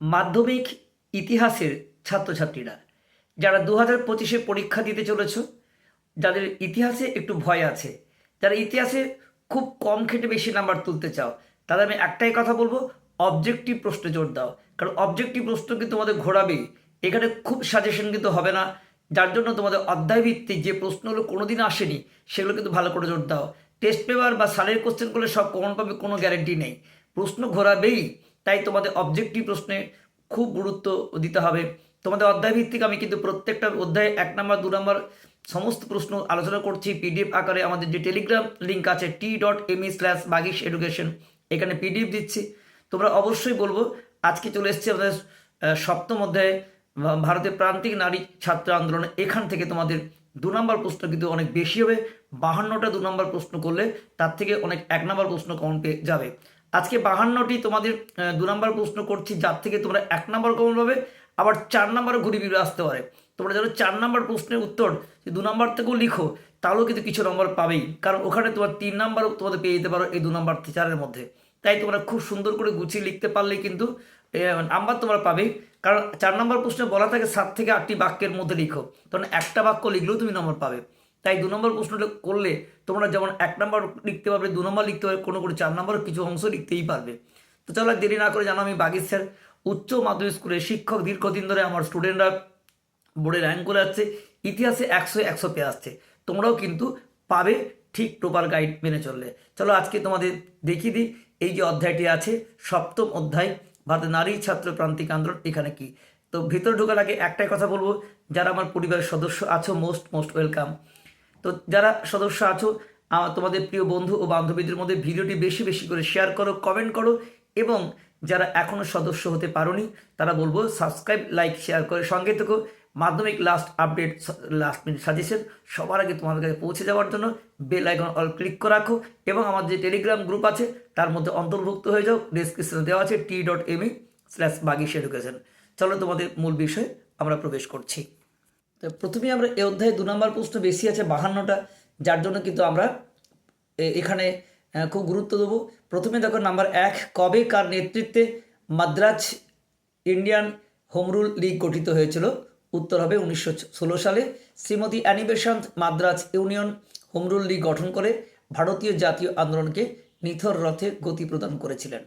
মাধ্যমিক ইতিহাসের ছাত্রছাত্রীরা, যারা দু হাজার পঁচিশে পরীক্ষা দিতে চলেছ, যাদের ইতিহাসে একটু ভয় আছে, যারা ইতিহাসে খুব কম খেটে বেশি নাম্বার তুলতে চাও, তাদের আমি একটাই কথা বলব অবজেক্টিভ প্রশ্ন জোর দাও। কারণ অবজেক্টিভ প্রশ্ন কিন্তু তোমাদের ঘোরাবেই এখানে খুব সাজেশন কিন্তু হবে না, যার জন্য তোমাদের অধ্যায়ভিত্তিক যে প্রশ্নগুলো কোনোদিন আসেনি, সেগুলো কিন্তু ভালো করে জোর দাও। টেস্ট পেপার বা সালের কোশ্চেন করলে সব কমন পাবে কোনো গ্যারেন্টি নেই। প্রশ্ন ঘোরাবেই তাই তোমাদের অবজেক্টিভ প্রশ্নে খুব গুরুত্ব দিতে হবে। তোমাদের অধ্যায় ভিত্তিক আমি কিন্তু প্রত্যেকটা অধ্যায়ে এক নম্বর, দু নম্বর সমস্ত প্রশ্ন আলোচনা করছি। পিডিএফ আকারে আমাদের যে টেলিগ্রাম লিঙ্ক আছে T dot M E slash Bagish education এখানে পিডিএফ দিচ্ছি। তোমরা অবশ্যই বলব, আজকে চলে এসেছি আমাদের সপ্তম অধ্যায়ে ভারতের প্রান্তিক নারী ছাত্র আন্দোলন। এখান থেকে তোমাদের দু নম্বর প্রশ্ন কিন্তু অনেক বেশি হবে। বাহান্নটা দু নম্বর প্রশ্ন করলে তার থেকে অনেক এক নম্বর প্রশ্ন কমন পেয়ে যাবে। আজকে বাহান্নটি তোমাদের দু নম্বর প্রশ্ন করছি, যার থেকে তোমরা এক নম্বর কমন পাবে, আবার চার নম্বরও ঘুরি ফিরে আসতে পারে। তোমরা যেন চার নম্বর প্রশ্নের উত্তর দু নম্বর থেকেও লিখো, তাহলেও কিন্তু কিছু নম্বর পাবেই। কারণ ওখানে তোমার তিন নম্বরও তোমাদের পেয়ে যেতে পারো এই দু নম্বর চারের মধ্যে। তাই তোমরা খুব সুন্দর করে গুছিয়ে লিখতে পারলেই কিন্তু নাম্বার তোমরা পাবেই কারণ চার নম্বর প্রশ্নে বলা থাকে সাত থেকে আটটি বাক্যের মধ্যে লিখো। তখন একটা বাক্য লিখলেও তুমি নম্বর পাবে। তাই দু নম্বর প্রশ্নটা করলে তোমরা যেমন এক নম্বর লিখতে পারবে, দু নম্বর লিখতে পারবে, কোনো কোনো চার নম্বর কিছু অংশ লিখতেই পারবে। তো চলো দেরি না করে জানো আমি বাগির স্যার, উচ্চ মাধ্যমিক স্কুলে শিক্ষক দীর্ঘদিন ধরে আমার স্টুডেন্টরা বোর্ডে র্যাঙ্ক করে আসছে ইতিহাসে একশো একশো পেয়ে আসছে। তোমরাও কিন্তু পাবে ঠিক প্রপার গাইড মেনে চললে। চলো আজকে তোমাদের দেখিয়ে দিই, এই যে অধ্যায়টি আছে, সপ্তম অধ্যায় ভারতের নারী ছাত্র প্রান্তিক আন্দোলন এখানে কি? তো ভিতরে ঢোকার আগে একটাই কথা বলব, যারা আমার পরিবারের সদস্য আছো মোস্ট মোস্ট ওয়েলকাম তো যারা সদস্য আছো তোমাদের প্রিয় বন্ধু ও বান্ধবীদের মধ্যে ভিডিওটি বেশি বেশি করে শেয়ার করো কমেন্ট করো এবং যারা এখনও সদস্য হতে পারোনি, তারা বলব সাবস্ক্রাইব লাইক শেয়ার করে সঙ্গে থেকো। মাধ্যমিক last update last minute suggestion সবার আগে তোমাদের কাছে পৌঁছে যাওয়ার জন্য বেল আইকন অল ক্লিক করে রাখো এবং আমার যে টেলিগ্রাম গ্রুপ আছে, তার মধ্যে অন্তর্ভুক্ত হয়ে যাও। ডিসক্রিপশনে দেওয়া আছে T dot M slash Bagish education চলো তোমাদের মূল বিষয়ে আমরা প্রবেশ করছি। তো প্রথমে আমরা এ অধ্যায়ে দু নম্বর প্রশ্ন বেশি আছে, বাহান্নটা, যার জন্য কিন্তু আমরা এখানে খুব গুরুত্ব দেবো। প্রথমে দেখো নাম্বার এক, কবে কার নেতৃত্বে Madras Indian home rule league গঠিত হয়েছিল? উত্তর হবে উনিশশো ষোলো সালে। Shrimati Annie Besant Madras union home rule league গঠন করে ভারতীয় জাতীয় আন্দোলনকে নিথর রথে গতি প্রদান করেছিলেন।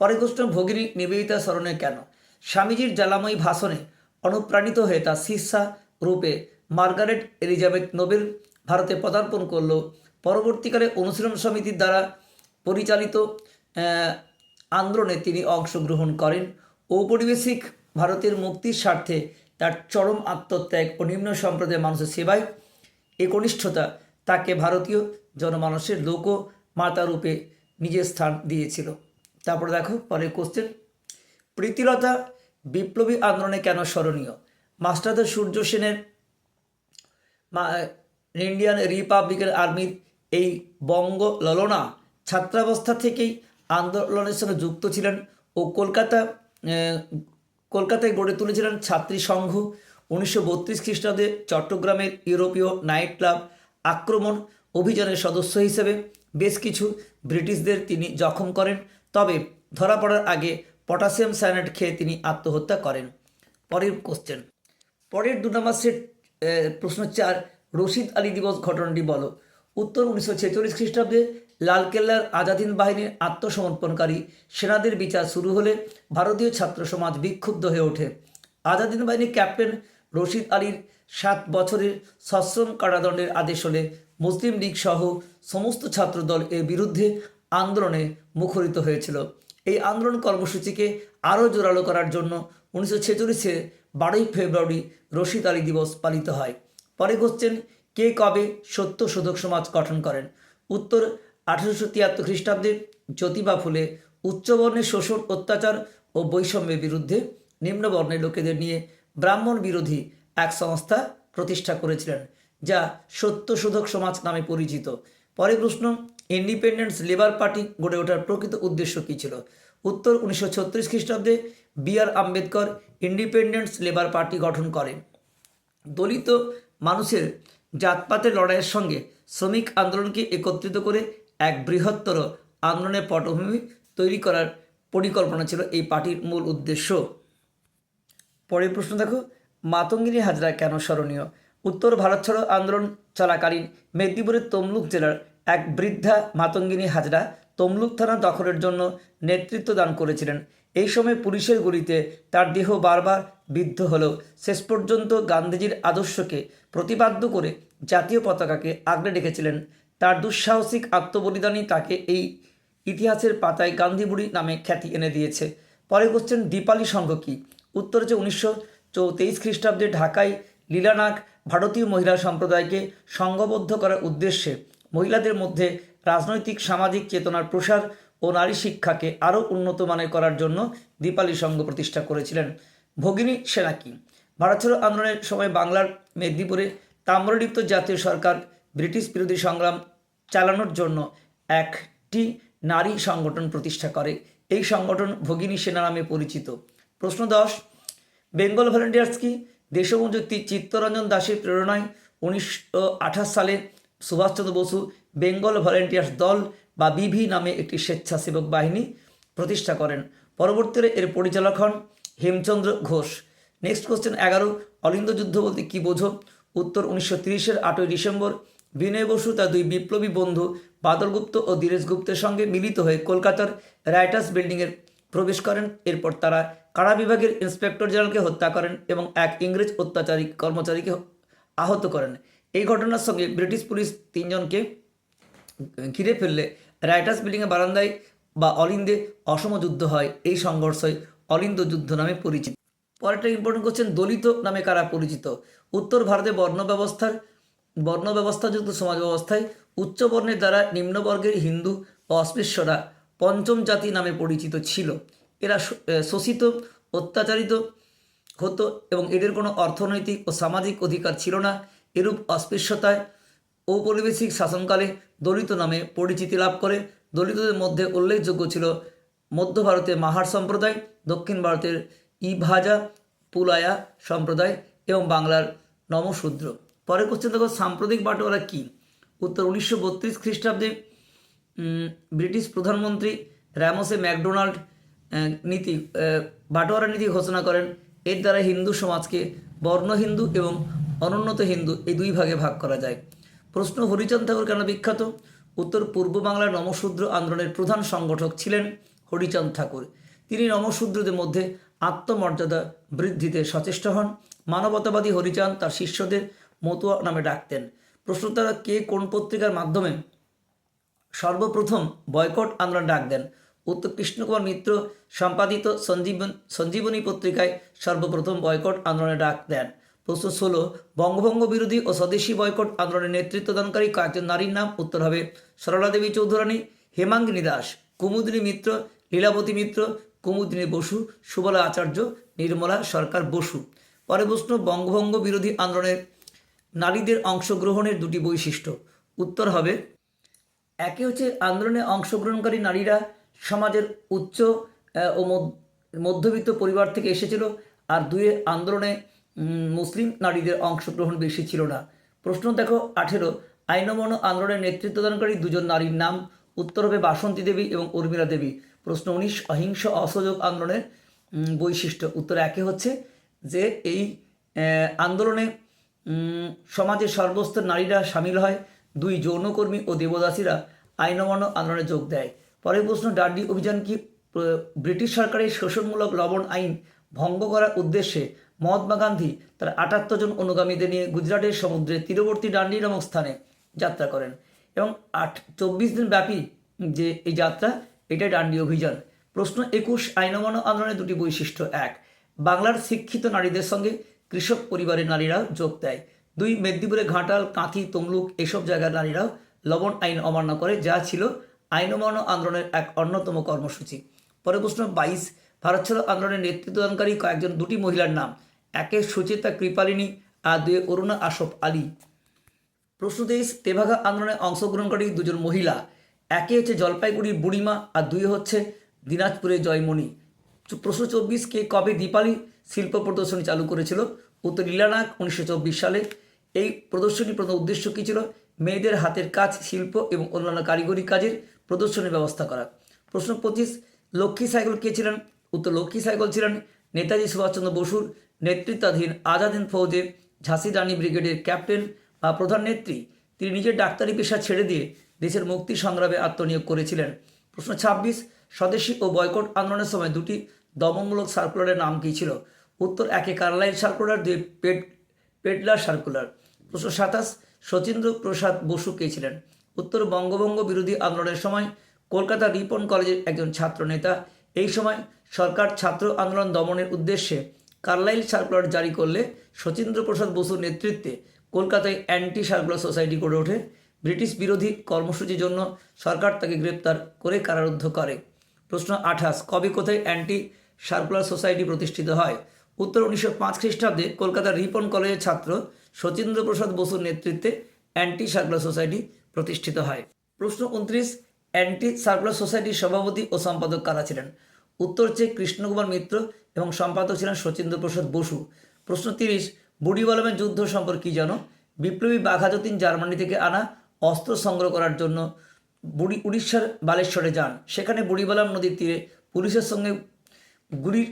পরে প্রশ্ন, ভগিনী নিবেদিতা স্মরণে কেন? স্বামীজির জ্বালাময়ী ভাষণে অনুপ্রাণিত হয়ে তার শিষ্যা রূপে মার্গারেট এলিজাবেথ নোবেল ভারতে পদার্পণ করল। পরবর্তীকালে অনুশীলন সমিতির দ্বারা পরিচালিত আন্দোলনে তিনি অংশগ্রহণ করেন। ঔপনিবেশিক ভারতের মুক্তির স্বার্থে তার চরম আত্মত্যাগ ও নিম্ন সম্প্রদায়ের মানুষের সেবায় একনিষ্ঠতা তাকে ভারতীয় জনমানসের লোক মাতা রূপে নিজের স্থান দিয়েছিল। তারপরে দেখো, পরের কোশ্চেন প্রীতিলতা বিপ্লবী আন্দোলনে কেন স্মরণীয়? মাস্টারদের সূর্য সেনের ইন্ডিয়ান রিপাবলিকান আর্মির এই বঙ্গ ললনা ছাত্রাবস্থা থেকেই আন্দোলনের সঙ্গে যুক্ত ছিলেন ও কলকাতা কলকাতায় গড়ে তুলেছিলেন ছাত্রী সংঘ। উনিশশো বত্রিশ খ্রিস্টাব্দে চট্টগ্রামের ইউরোপীয় নাইট ক্লাব আক্রমণ অভিযানের সদস্য হিসেবে বেশ কিছু ব্রিটিশদের তিনি জখম করেন। তবে ধরা পড়ার আগে পটাশিয়াম সায়ানাইড খেয়ে তিনি আত্মহত্যা করেন। পরের কোশ্চেন পরের দু সেট প্রশ্ন চার, রশিদ আলী দিবস ঘটনাটি বলো। উত্তর উনিশশো ছেচল্লিশ খ্রিস্টাব্দে লালকেল্লার আজাদিন বাহিনীর আত্মসমর্পণকারী সেনাদের বিচার শুরু হলে ভারতীয় ছাত্র সমাজ বিক্ষুব্ধ হয়ে ওঠে। আজাদিন বাহিনীর ক্যাপ্টেন রশিদ আলীর সাত বছরের সশ্রম কারাদণ্ডের আদেশ হলে মুসলিম লীগ সহ সমস্ত ছাত্রদল এর বিরুদ্ধে আন্দোলনে মুখরিত হয়েছিল। এই আন্দোলন কর্মসূচিকে আরও জোরালো করার জন্য উনিশশো ছেচল্লিশে বারোই ফেব্রুয়ারি রশিদ আলী দিবস পালিত হয়। পরে কোশ্চেন কে কবে সত্য শোধক সমাজ গঠন করেন? উত্তর, আঠারোশো তিয়াত্তর খ্রিস্টাব্দে জ্যোতিবা ফুলে উচ্চবর্ণের শোষণ, অত্যাচার ও বৈষম্যের বিরুদ্ধে নিম্নবর্ণের লোকেদের নিয়ে ব্রাহ্মণ বিরোধী এক সংস্থা প্রতিষ্ঠা করেছিলেন, যা সত্য সত্যশোধক সমাজ নামে পরিচিত। পরে প্রশ্ন ইন্ডিপেন্ডেন্স লেবার পার্টি গড়ে ওঠার প্রকৃত উদ্দেশ্য কী ছিল? উত্তর উনিশশো ছত্রিশ খ্রিস্টাব্দে B R Ambedkar independence labour party গঠন করেন। দলিত মানুষের জাতপাতের লড়াইয়ের সঙ্গে শ্রমিক আন্দোলনকে একত্রিত করে এক বৃহত্তর আন্দোলনের পটভূমি তৈরি করার পরিকল্পনা ছিল এই পার্টির মূল উদ্দেশ্য। পরের প্রশ্ন দেখো, মাতঙ্গিনী হাজরা কেন স্মরণীয়? উত্তর ভারত ছাড়ো আন্দোলন চলাকালীন মেদিনীপুরের তমলুক জেলার এক বৃদ্ধা মাতঙ্গিনী হাজরা তমলুক থানা দখলের জন্য নেতৃত্ব দান করেছিলেন। এই সময় পুলিশের গুলিতে তার দেহ বারবার বিদ্ধ হলেও শেষ পর্যন্ত গান্ধীজির আদর্শকে প্রতিপাদ্য করে জাতীয় পতাকাকে আগলে রেখেছিলেন। তার দুঃসাহসিক আত্মবলিদানই তাকে এই ইতিহাসের পাতায় গান্ধীবুড়ি নামে খ্যাতি এনে দিয়েছে। পরে কোশ্চেন দীপালি সংঘ কী? উত্তর হচ্ছে উনিশশো চৌতেইশ খ্রিস্টাব্দে ঢাকায় লীলানাগ ভারতীয় মহিলা সম্প্রদায়কে সংঘবদ্ধ করার উদ্দেশ্যে মহিলাদের মধ্যে রাজনৈতিক, সামাজিক চেতনার প্রসার ও নারী শিক্ষাকে আরও উন্নত মানের করার জন্য দীপালি সংঘ প্রতিষ্ঠা করেছিলেন ভগিনী সেনাকি। ভারত ছাড়ো আন্দোলনের সময় বাংলার মেদিনীপুরে তাম্রলিপ্ত জাতীয় সরকার ব্রিটিশ বিরোধী সংগ্রাম চালানোর জন্য একটি নারী সংগঠন প্রতিষ্ঠা করে। এই সংগঠন ভগিনী সেনা নামে পরিচিত। প্রশ্ন দশ, বেঙ্গল ভলেন্টিয়ার্স কি? দেশবন্ধু চিত্তরঞ্জন দাসের প্রেরণায় উনিশশো আঠাশ সালে সুভাষচন্দ্র বসু বেঙ্গল ভলেন্টিয়ার্স দল বা বিভি নামে একটি স্বেচ্ছাসেবক বাহিনী প্রতিষ্ঠা করেন। পরবর্তীতে এর পরিচালক হন হেমচন্দ্র ঘোষ। নেক্সট কোশ্চেন এগারো, অলিন্দ যুদ্ধ বলতে কী বোঝো? উত্তর উনিশশো তিরিশের আটই ডিসেম্বর। বিনয় বসু, তার দুই বিপ্লবী বন্ধু বাদল গুপ্ত ও ধীরেশ গুপ্তের সঙ্গে মিলিত হয়ে কলকাতার রাইটার্স বিল্ডিংয়ের প্রবেশ করেন। এরপর তারা কারা বিভাগের ইন্সপেক্টর জেনারেলকে হত্যা করেন এবং এক ইংরেজ অত্যাচারী কর্মচারীকে আহত করেন। এই ঘটনার সঙ্গে ব্রিটিশ পুলিশ তিনজনকে ঘিরে ফেললে রাইটার্স বিল্ডিংয়ের বারান্দায় বা অলিন্দে অসম যুদ্ধ হয়। এই সংঘর্ষই অলিন্দ যুদ্ধ নামে পরিচিত। পরেরটা ইম্পর্টেন্ট কোশ্চেন দলিত নামে কারা পরিচিত? উত্তর ভারতে বর্ণ ব্যবস্থার, বর্ণ ব্যবস্থাযুক্ত সমাজ ব্যবস্থায় উচ্চ বর্ণের দ্বারা নিম্নবর্গের হিন্দু ও অস্পৃশ্যরা পঞ্চম জাতি নামে পরিচিত ছিল। এরা শোষিত, অত্যাচারিত হতো এবং এদের কোনো অর্থনৈতিক ও সামাজিক অধিকার ছিল না। এরূপ অস্পৃশ্যতায় ঔপনিবেশিক শাসনকালে দলিত নামে পরিচিতি লাভ করে। দলিতদের মধ্যে উল্লেখযোগ্য ছিল মধ্য ভারতের মাহার সম্প্রদায়, দক্ষিণ ভারতের ইভাজা, পুলায়া সম্প্রদায় এবং বাংলার নমশূদ্র। পরে কোশ্চেন দেখো, সাম্প্রতিক বাটোয়ারা কী? উত্তর উনিশশো বত্রিশ খ্রিস্টাব্দে ব্রিটিশ প্রধানমন্ত্রী র্যামোসে ম্যাকডোনাল্ড নীতি বাটোয়ারা নীতি ঘোষণা করেন। এর দ্বারা হিন্দু সমাজকে বর্ণ হিন্দু এবং অনুন্নত হিন্দু এই দুই ভাগে ভাগ করা যায়। প্রশ্ন, হরিচন্দ ঠাকুর কেন বিখ্যাত? উত্তর, পূর্ব বাংলার নমশূদ্র আন্দোলনের প্রধান সংগঠক ছিলেন হরিচন্দ ঠাকুর। তিনি নমশূদ্রদের মধ্যে আত্মমর্যাদা বৃদ্ধিতে সচেষ্ট হন। মানবতাবাদী হরিচাঁদ তার শিষ্যদের মতুয়া নামে ডাকতেন। প্রশ্ন তারা কে কোন পত্রিকার মাধ্যমে সর্বপ্রথম বয়কট আন্দোলন ডাক দেন? উত্তর, কৃষ্ণকুমার মিত্র সম্পাদিত সঞ্জীবন, সঞ্জীবনী পত্রিকায় সর্বপ্রথম বয়কট আন্দোলনে ডাক দেন। প্রশ্ন ষোলো বঙ্গভঙ্গ বিরোধী ও স্বদেশী বয়কট আন্দোলনের নেতৃত্ব দানকারী কয়েকজন নারীর নাম উত্তর হবে সরলা দেবী চৌধুরানী, হেমাঙ্গিনী দাস, কুমুদিনী মিত্র, লীলাবতী মিত্র, কুমুদিনী বসু, সুবলা আচার্য, নির্মলা সরকার বসু। পরে প্রশ্ন, বঙ্গভঙ্গ বিরোধী আন্দোলনের নারীদের অংশগ্রহণের দুটি বৈশিষ্ট্য। উত্তর হবে, একে হচ্ছে আন্দোলনে অংশগ্রহণকারী নারীরা সমাজের উচ্চ ও মধ্যবিত্ত পরিবার থেকে এসেছিল, আর দুয়ে আন্দোলনে মুসলিম নারীদের অংশগ্রহণ বেশি ছিল না। প্রশ্ন দেখো, আঠেরো আইনমন আন্দোলনের নেতৃত্বদানকারী দুজন নারীর নাম, উত্তর হবে বাসন্তী দেবী এবং উর্মিলা দেবী। প্রশ্ন উনিশ, অহিংস অসহযোগ আন্দোলনের বৈশিষ্ট্য। উত্তর একে হচ্ছে যে এই আন্দোলনে সমাজের সর্বস্তর নারীরা সামিল হয়। দুই, যৌনকর্মী ও দেবদাসীরা আইন অমান্য আন্দোলনে যোগ দেয়। পরের প্রশ্ন ডান্ডি অভিযান কি ব্রিটিশ সরকারের শোষণমূলক লবণ আইন ভঙ্গ করার উদ্দেশ্যে মহাত্মা গান্ধী তার আটাত্তর জন অনুগামীদের নিয়ে গুজরাটের সমুদ্রে তীরবর্তী ডান্ডি নামক স্থানে যাত্রা করেন এবং আট চব্বিশ দিন ব্যাপী যে এই যাত্রা, এটাই ডান্ডি অভিযান। প্রশ্ন একুশ, আইন অমান্য আন্দোলনের দুটি বৈশিষ্ট্য এক, বাংলার শিক্ষিত নারীদের সঙ্গে কৃষক পরিবারের নারীরাও যোগ দেয়। দুই, মেদিনীপুরে ঘাটাল, কাঁথি, তমলুক এসব জায়গার নারীরাও লবণ আইন অমান্য করে, যা ছিল আইন অমান্য আন্দোলনের এক অন্যতম কর্মসূচি। পরে প্রশ্ন বাইশ, ভারত ছাড়ো আন্দোলনের নেতৃত্বদানকারী কয়েকজন দুটি মহিলার নাম। একে সুচেতা কৃপালিনী আর দুয়ে অরুণা আশফ আলী। প্রশ্ন তেইশ তেভাগা আন্দোলনে অংশগ্রহণকারী দুজন মহিলা, একে হচ্ছে জলপাইগুড়ির বুড়িমা আর দুই হচ্ছে দিনাজপুরের জয়মণি। প্রশ্ন চব্বিশ, কে কবে দীপালি শিল্প প্রদর্শনী চালু করেছিল? উত্তর লীলানাগ উনিশশো চব্বিশ সালে। এই প্রদর্শনীর প্রধান উদ্দেশ্য কী ছিল? মেয়েদের হাতের কাজ, শিল্প এবং অন্যান্য কারিগরি কাজের প্রদর্শনীর ব্যবস্থা করা। প্রশ্ন পঁচিশ, লক্ষ্মী সাইকেল কে ছিলেন? উত্তর, লক্ষ্মী সাইকেল ছিলেন নেতাজি সুভাষচন্দ্র বসুর নেতৃত্বাধীন আজাদিন ফৌজে ঝাঁসি রানী ব্রিগেডের ক্যাপ্টেন বা প্রধান নেত্রী, তিনি নিজের ডাক্তারি পেশা ছেড়ে দিয়ে দেশের মুক্তি সংগ্রামে আত্মনিয়োগ করেছিলেন। প্রশ্ন ছাব্বিশ, স্বদেশী ও বয়কট আন্দোলনের সময় দুটি দমনমূলক সার্কুলারের নাম কী ছিল? উত্তর একে কার্লাইল সার্কুলার, দুই পেট, পেটলার সার্কুলার। প্রশ্ন সাতাশ, শচীন্দ্র প্রসাদ বসু কে ছিলেন? উত্তর বঙ্গভঙ্গ বিরোধী আন্দোলনের সময় কলকাতা রিপন কলেজের একজন ছাত্র নেতা। এই সময় সরকার ছাত্র আন্দোলন দমনের উদ্দেশ্যে কার্লাইল সার্কুলার জারি করলে শচীন্দ্র প্রসাদ বসুর নেতৃত্বে কলকাতায় অ্যান্টি সার্কুলার সোসাইটি গড়ে ওঠে। ব্রিটিশ বিরোধী কর্মসূচির জন্য সরকার তাকে গ্রেপ্তার করে কারারুদ্ধ করে। প্রশ্ন আঠাশ, কবে কোথায় অ্যান্টি সার্কুলার সোসাইটি প্রতিষ্ঠিত হয়? উত্তর উনিশশো পাঁচ খ্রিস্টাব্দে কলকাতার রিপন কলেজের ছাত্র শচীন্দ্র প্রসাদ বসুর নেতৃত্বে অ্যান্টি সার্কুলার সোসাইটি প্রতিষ্ঠিত হয়। প্রশ্ন উনত্রিশ অ্যান্টি সার্কুলার সোসাইটির সভাপতি ও সম্পাদক কারা ছিলেন? উত্তর চেয়ে কৃষ্ণকুমার মিত্র এবং সম্পাদক ছিলেন শচীন্দ্র প্রসাদ বসু। প্রশ্ন তিরিশ বুড়িবলমের যুদ্ধ সম্পর্কে কী জানো? বিপ্লবী বাঘাযতীন জার্মানি থেকে আনা অস্ত্র সংগ্রহ করার জন্য বুড়ি উড়িষ্যার বালেশ্বরে যান। সেখানে বুড়িবালাম নদীর তীরে পুলিশের সঙ্গে গুলির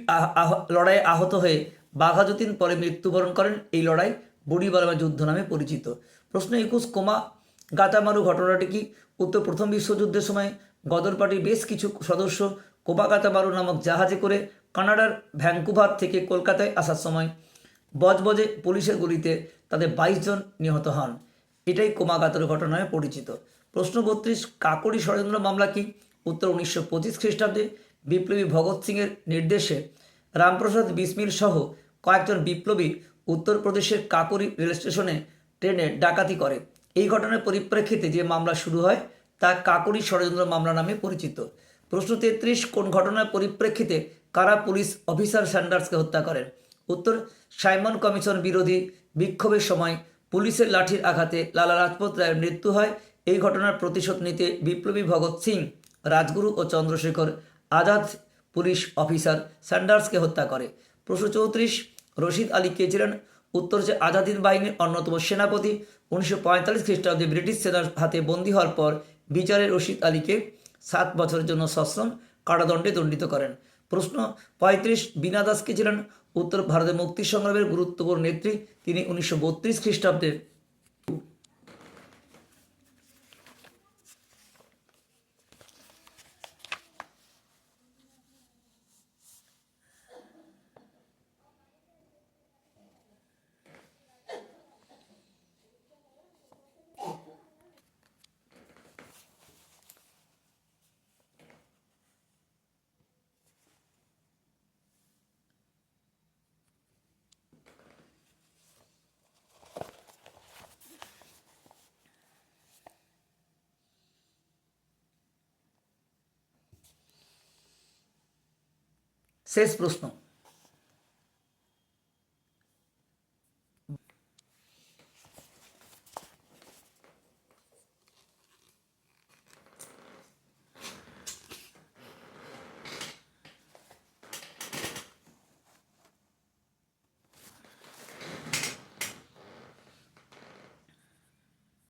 লড়াইয়ে আহত হয়ে বাঘাযতীন পরে মৃত্যুবরণ করেন। এই লড়াই বুড়িবালামা যুদ্ধ নামে পরিচিত। প্রশ্ন একুশ, কোমা গাতামারু ঘটনাটি কি? উত্তর প্রথম বিশ্বযুদ্ধের সময় গদর পার্টির বেশ কিছু সদস্য কোমা গাতামারু নামক জাহাজে করে কানাডার ভ্যাঙ্কুভার থেকে কলকাতায় আসার সময় বজবজে পুলিশের গুলিতে তাদের বাইশ জন নিহত হন। এটাই কোমাগাতর ঘটনা নামে পরিচিত। প্রশ্ন বত্রিশ, কাকড়ি ষড়যন্ত্র মামলা কি? উত্তর উনিশশো পঁচিশ খ্রিস্টাব্দে বিপ্লবী ভগৎ সিংয়ের নির্দেশে রামপ্রসাদ বিসমিল সহ কয়েকজন বিপ্লবী উত্তরপ্রদেশের কাকরি রেল স্টেশনে ট্রেনে ডাকাতি করে। এই ঘটনার পরিপ্রেক্ষিতে যে মামলা শুরু হয় তা কাকরি ষড়যন্ত্র মামলা নামে পরিচিত। প্রশ্ন তেত্রিশ, কোন ঘটনার পরিপ্রেক্ষিতে কারা পুলিশ অফিসার স্যান্ডার্সকে হত্যা করেন? উত্তর, সাইমন কমিশন বিরোধী বিক্ষোভের সময় পুলিশের লাঠির আঘাতে লালা রাজপত রায়ের মৃত্যু হয়। এই ঘটনার প্রতিশোধ নিতে বিপ্লবী ভগৎ সিং, রাজগুরু ও চন্দ্রশেখর আজাদ পুলিশ অফিসার স্যান্ডার্সকে হত্যা করে। প্রশ্ন চৌত্রিশ, রশিদ আলী কে ছিলেন উত্তর যে আজাদিন বাহিনীর অন্যতম সেনাপতি, উনিশশো পঁয়তাল্লিশ খ্রিস্টাব্দে ব্রিটিশ সেনার হাতে বন্দী হওয়ার পর বিচারে রশিদ আলীকে সাত বছরের জন্য সশ্রম কারাদণ্ডে দণ্ডিত করেন। প্রশ্ন, পঁয়ত্রিশ বিনা দাসকে ছিলেন। উত্তর ভারতের মুক্তি সংগ্রামের গুরুত্বপূর্ণ নেত্রী, তিনি উনিশশো বত্রিশ খ্রিস্টাব্দে শেষ প্রশ্ন